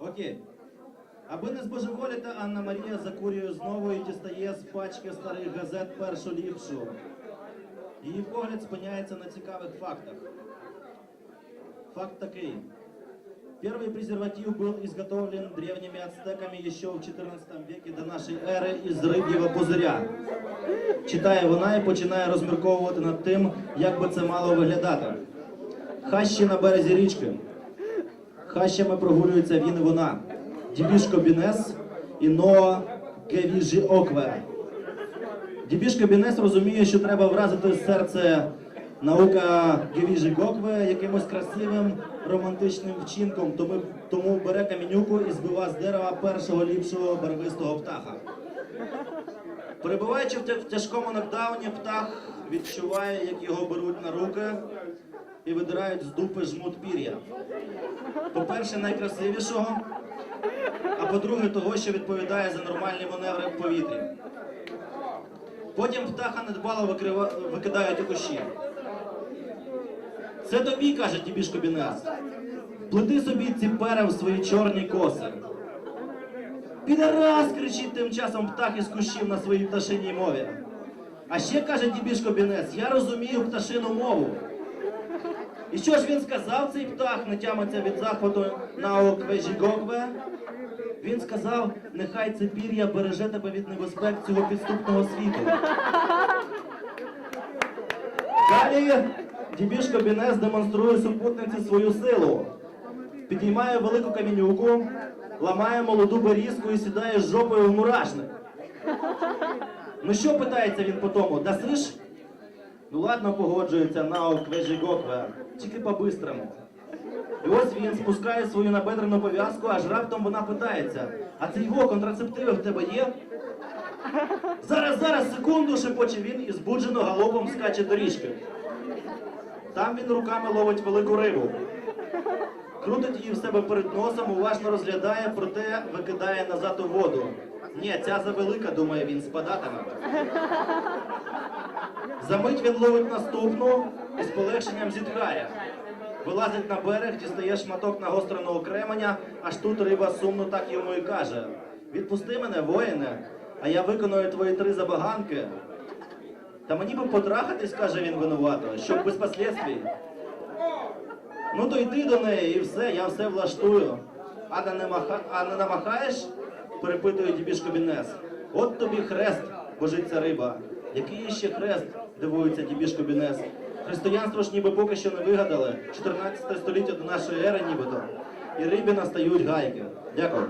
Окей. Аби не збожеволіти, Анна Марія закурює знову і дістає з пачки старих газет першу ліпшу. Її погляд спиняється на цікавих фактах. Факт такий. Первый презерватив был изготовлен древними ацтеками еще в 14 веке до нашої ери із риб'єва пузиря. Читає вона і починає розмірковувати над тим, як би це мало виглядати. Хащі на березі річки. Хащами прогулюються він і вона. Дібішко Бінес і Ноа Гевіжі Окве. Дібішко Бінес розуміє, що треба вразити серце наука Гевіжі Гокве якимось красивим романтичним вчинком, тому, тому бере камінюку і збива з дерева першого ліпшого барвистого птаха. Перебуваючи в тяжкому нокдауні, птах відчуває, як його беруть на руки і видирають з дупи жмут пір'я. По-перше, найкрасивішого, а по-друге, того, що відповідає за нормальні маневри в повітрі. Потім птаха недбало викидають у кущі. Це тобі, каже Дібішко Бінес. Плети собі ці пера в свої чорні коси. Підарас! кричить тим часом птах із кущів на своїй пташиній мові. А ще каже Дібішко Бінес, я розумію пташину мову. І що ж він сказав, цей птах, не тямиться від захвату на Оквежігокве? Він сказав, нехай це пір'я береже тебе від небезпек цього підступного світу. Далі Дібішко Бінес демонструє супутниці свою силу. Підіймає велику камінюку, ламає молоду берізку і сідає з жопою в мурашник. Ну що питається він по тому? Дасиш? Ну ладно, погоджується на Квежігокве, тільки по-бистрому. І ось він спускає свою набедрену пов'язку, аж раптом вона питається: а це його контрацептиви в тебе є? Зараз, зараз, секунду, шепоче він і збуджено галопом скаче доріжки. Там він руками ловить велику рибу. Крутить її в себе перед носом, уважно розглядає, проте викидає назад у воду. Ні, ця завелика, думає він, спадатиме. Замить він ловить наступну і з полегшенням зітхає. Вилазить на берег, дістає шматок нагостреного кременя, аж тут риба сумно так йому і каже: Відпусти мене, воїне, а я виконую твої три забаганки. Та мені би потрахатись, каже він винувато, щоб без последствий. Ну то йди до неї і все, я все влаштую. А не, намаха... а не намахаєш? перепитує Дібішко Бінес. От тобі хрест, божиться риба. Який ще хрест? дивується Дібішко Бінес. Християнство ж ніби поки що не вигадали. 14 століття до нашої ери нібито. І рибі настають гайки. Дякую.